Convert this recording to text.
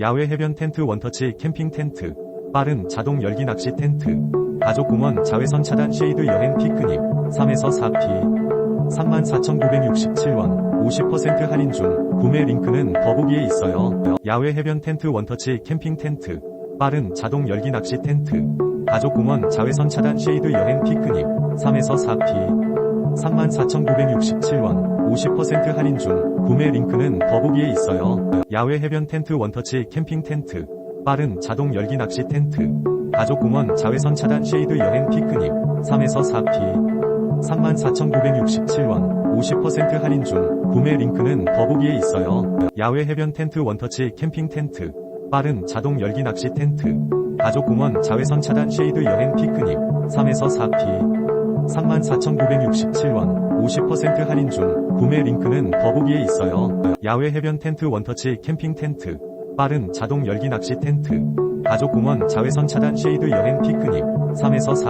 야외 해변 텐트 원터치 캠핑 텐트, 빠른 자동 열기 낚시 텐트, 가족 공원 자외선 차단 쉐이드 여행 피크닉, 3에서 4P, 34,967원, 50% 할인 중, 구매 링크는 더보기에 있어요. 야외 해변 텐트 원터치 캠핑 텐트, 빠른 자동 열기 낚시 텐트, 가족 공원 자외선 차단 쉐이드 여행 피크닉, 3에서 4P, 34,967원, 50% 할인 중, 구매 링크는 더보기에 있어요. 야외 해변 텐트 원터치 캠핑 텐트, 빠른 자동 열기 낚시 텐트, 가족 공원 자외선 차단 쉐이드 여행 피크닉, 3에서 4P, 34,967원, 50% 할인 중, 구매 링크는 더보기에 있어요. 야외 해변 텐트 원터치 캠핑 텐트, 빠른 자동 열기 낚시 텐트, 가족 공원 자외선 차단 쉐이드 여행 피크닉, 3에서 4P, 34,967원, 50% 할인 중, 구매 링크는 더보기에 있어요. 야외 해변 텐트 원터치 캠핑 텐트, 빠른 자동 열기 낚시 텐트, 가족 공원 자외선 차단 쉐이드 여행 피크닉, 3에서 4